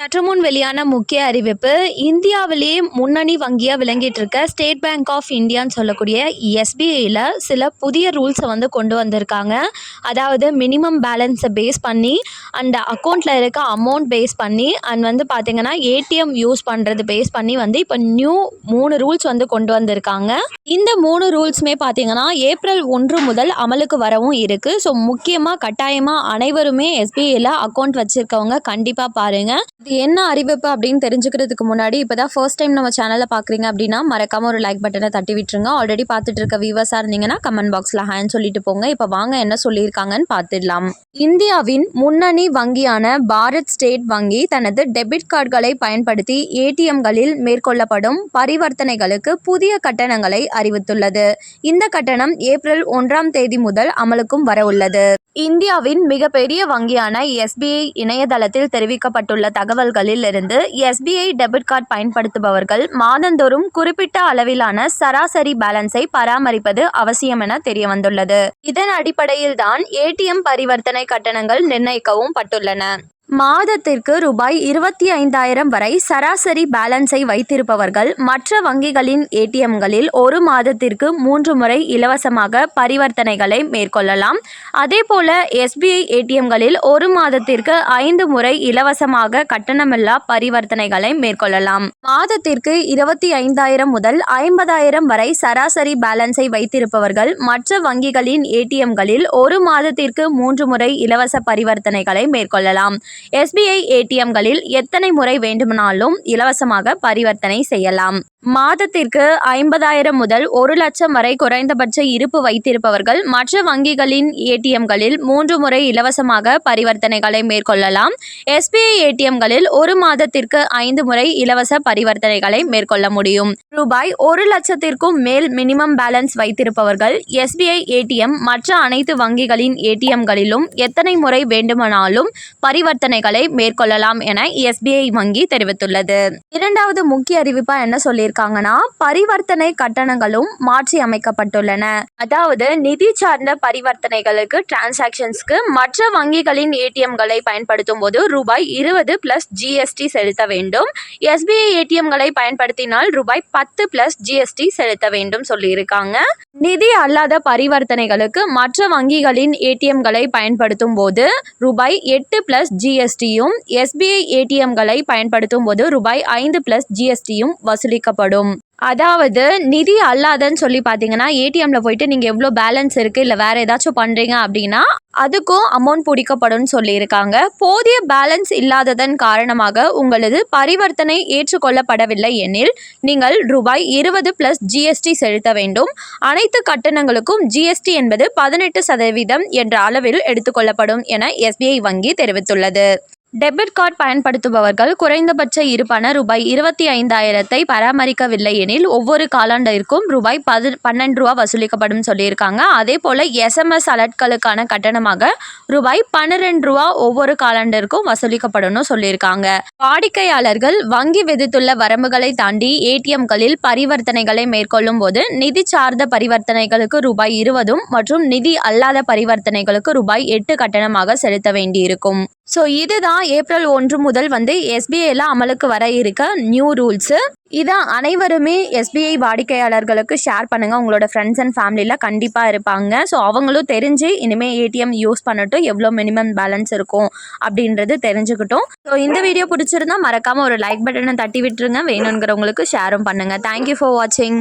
சற்று முன் வெளியான முக்கிய அறிவிப்பு இந்தியாவிலேயே முன்னணி வங்கியாக விளங்கிட்டு இருக்க ஸ்டேட் பேங்க் ஆஃப் இந்தியான்னு சொல்லக்கூடிய எஸ்பிஐயில் சில புதிய ரூல்ஸை வந்து கொண்டு வந்திருக்காங்க. அதாவது மினிமம் பேலன்ஸை பேஸ் பண்ணி அந்த அக்கௌண்ட்டில் இருக்க அமௌண்ட் பேஸ் பண்ணி அண்ட் வந்து பார்த்திங்கன்னா ஏடிஎம் யூஸ் பண்ணுறது பேஸ் பண்ணி வந்து இப்போ நியூ மூணு ரூல்ஸ் வந்து கொண்டு வந்திருக்காங்க. இந்த மூணு ரூல்ஸுமே பார்த்தீங்கன்னா ஏப்ரல் ஒன்று முதல் அமலுக்கு வரவும் இருக்குது ஸோ முக்கியமாக கட்டாயமாக அனைவருமே எஸ்பிஐயில் அக்கௌண்ட் வச்சுருக்கவங்க கண்டிப்பாக பாருங்கள் இது என்ன அறிவிப்பு அப்படின்னு தெரிஞ்சுக்கிறதுக்கு முன்னாடி இப்போ தான் ஃபர்ஸ்ட் டைம் நம்ம சேனலை பார்க்குறீங்க அப்படின்னா மறக்காமல் ஒரு லைக் பட்டனை தட்டி விட்டுருங்க. ஆல்ரெடி பார்த்துட்டு இருக்க வியூவர்ஸாக இருந்தீங்கன்னா கமெண்ட் பாக்ஸில் ஹேண்ட் சொல்லிட்டு போங்க. இப்போ வாங்க என்ன சொல்லியிருக்காங்கன்னு பார்த்துடலாம். இந்தியாவின் முன்னணி வங்கியான பாரத் ஸ்டேட் வங்கி தனது டெபிட் கார்டுகளை பயன்படுத்தி ஏடிஎம்களில் மேற்கொள்ளப்படும் பரிவர்த்தனைகளுக்கு புதிய கட்டணங்களை அறிவித்துள்ளது. இந்த கட்டணம் ஏப்ரல் ஒன்றாம் தேதி முதல் அமலுக்கும் வரவுள்ளது இந்தியாவின் மிகப்பெரிய வங்கியான எஸ்பிஐ இணையதளத்தில் தெரிவிக்கப்பட்டுள்ள தகவல்களில் இருந்து எஸ்பிஐ டெபிட் கார்டு பயன்படுத்துபவர்கள் மாதந்தோறும் குறிப்பிட்ட அளவிலான சராசரி பேலன்ஸை பராமரிப்பது அவசியம் என தெரிய வந்துள்ளது இதன் அடிப்படையில் தான் ஏடிஎம் பரிவர்த்தனை கட்டணங்கள் நிர்ணயிக்கவும் பட்டுள்ளன. மாதத்திற்கு ரூபாய் இருபத்தி ஐந்தாயிரம் வரை சராசரி பேலன்ஸை வைத்திருப்பவர்கள் மற்ற வங்கிகளின் ஏடிஎம்களில் ஒரு மாதத்திற்கு மூன்று முறை இலவசமாக பரிவர்த்தனைகளை மேற்கொள்ளலாம். அதேபோல எஸ்பிஐ ஏடிஎம்களில் ஒரு மாதத்திற்கு ஐந்து முறை இலவசமாக கட்டணமில்லா பரிவர்த்தனைகளை மேற்கொள்ளலாம். மாதத்திற்கு இருபத்தி ஐந்தாயிரம் முதல் ஐம்பதாயிரம் வரை சராசரி பேலன்ஸை வைத்திருப்பவர்கள் மற்ற வங்கிகளின் ஏடிஎம்களில் ஒரு மாதத்திற்கு மூன்று முறை இலவச பரிவர்த்தனைகளை மேற்கொள்ளலாம். எஸ்பிஐ ஏடிஎம்களில் எத்தனை முறை வேண்டுமானாலும் இலவசமாக பரிவர்த்தனை செய்யலாம். மாதத்திற்கு ஐம்பதாயிரம் முதல் ஒரு லட்சம் வரை குறைந்தபட்ச இருப்பு வைத்திருப்பவர்கள் மற்ற வங்கிகளின் ஏடிஎம்களில் மூன்று முறை இலவசமாக பரிவர்த்தனைகளை மேற்கொள்ளலாம். எஸ்பிஐ ஏடிஎம்களில் ஒரு மாதத்திற்கு ஐந்து முறை இலவச பரிவர்த்தனைகளை மேற்கொள்ள முடியும். ரூபாய் ஒரு லட்சத்திற்கும் மேல் மினிமம் பேலன்ஸ் வைத்திருப்பவர்கள் எஸ்பிஐ ஏடிஎம் மற்ற அனைத்து வங்கிகளின் ஏடிஎம்களிலும் எத்தனை முறை வேண்டுமானாலும் பரிவர்த்தனை பரிவர்த்தனைகளை மேற்கொள்ளலாம் என எஸ்பிஐ வங்கி தெரிவித்துள்ளது. இரண்டாவது முக்கிய அறிவிப்பா என்ன சொல்லியிருக்காங்கன்னா பரிவர்த்தனை கட்டணங்களும் மாற்றி அமைக்கப்பட்டுள்ளன. அதாவது நிதி சார்ந்த பரிவர்த்தனைகளுக்கு டிரான்சாக்ஷன்ஸ்க்கு மற்ற வங்கிகளின் ஏடிஎம்களை பயன்படுத்தும் போது ரூபாய் இருபது பிளஸ் ஜிஎஸ்டி செலுத்த வேண்டும். எஸ்பிஐ ஏடிஎம்களை பயன்படுத்தினால் ரூபாய் பத்து பிளஸ் ஜிஎஸ்டி செலுத்த வேண்டும் சொல்லியிருக்காங்க. நிதி அல்லாத பரிவர்த்தனைகளுக்கு மற்ற வங்கிகளின் ஏடிஎம்களை பயன்படுத்தும் போது ரூபாய் எட்டு பிளஸ் ஜிஎஸ்டியும் எஸ்பிஐ ஏடிஎம்களை பயன்படுத்தும் போது ரூபாய் ஐந்து பிளஸ் ஜிஎஸ்டியும் வசூலிக்கப்படும். அதாவது நிதி அல்லாதன்னு சொல்லி பார்த்தீங்கன்னா ஏடிஎம்மில் போயிட்டு நீங்கள் எவ்வளோ பேலன்ஸ் இருக்குது இல்லை வேறு ஏதாச்சும் பண்ணுறீங்க அப்படின்னா அதுக்கும் அமௌண்ட் பிடிக்கப்படும் சொல்லியிருக்காங்க. போதிய பேலன்ஸ் இல்லாததன் காரணமாக உங்களது பரிவர்த்தனை ஏற்றுக்கொள்ளப்படவில்லை எனில் நீங்கள் ரூபாய் இருபது ப்ளஸ் ஜிஎஸ்டி செலுத்த வேண்டும். அனைத்து கட்டணங்களுக்கும் ஜிஎஸ்டி என்பது பதினெட்டு சதவீதம் என்ற அளவில் எடுத்துக்கொள்ளப்படும் என எஸ்பிஐ வங்கி தெரிவித்துள்ளது. டெபிட் கார்டு பயன்படுத்துபவர்கள் குறைந்தபட்ச இருப்பான ரூபாய் இருபத்தி ஐந்தாயிரத்தை பராமரிக்கவில்லை எனில் ஒவ்வொரு காலாண்டிற்கும் ரூபாய் பது பன்னெண்டு ரூபா வசூலிக்கப்படும் சொல்லியிருக்காங்க. அதே போல் எஸ்எம்எஸ் அலர்ட்களுக்கான கட்டணமாக ரூபாய் பன்னிரெண்டு ரூபா ஒவ்வொரு காலாண்டிற்கும் வசூலிக்கப்படும் சொல்லியிருக்காங்க. வாடிக்கையாளர்கள் வங்கி விதித்துள்ள வரம்புகளை தாண்டி ஏடிஎம்களில் பரிவர்த்தனைகளை மேற்கொள்ளும் போது நிதி சார்ந்த பரிவர்த்தனைகளுக்கு ரூபாய் இருபதும் மற்றும் நிதி அல்லாத பரிவர்த்தனைகளுக்கு ரூபாய் எட்டு கட்டணமாக செலுத்த வேண்டியிருக்கும். ஸோ இதுதான் ஏப்ரல் ஒன்று முதல் வந்து எஸ்பிஐல அமலுக்கு வர இருக்க நியூ ரூல்ஸு இதை அனைவருமே எஸ்பிஐ வாடிக்கையாளர்களுக்கு ஷேர் பண்ணுங்கள் உங்களோட ஃப்ரெண்ட்ஸ் அண்ட் ஃபேமிலியில் கண்டிப்பாக இருப்பாங்க. ஸோ அவங்களும் தெரிஞ்சு இனிமேல் ஏடிஎம் யூஸ் பண்ணட்டும் எவ்வளோ மினிமம் பேலன்ஸ் இருக்கும் அப்படின்றது தெரிஞ்சுக்கிட்டோம். ஸோ இந்த வீடியோ பிடிச்சிருந்தா மறக்காமல் ஒரு லைக் பட்டனை தட்டி விட்டுருங்க. வேணுங்கிறவங்களுக்கு ஷேரும் பண்ணுங்கள் தேங்க்யூ ஃபார் வாட்சிங்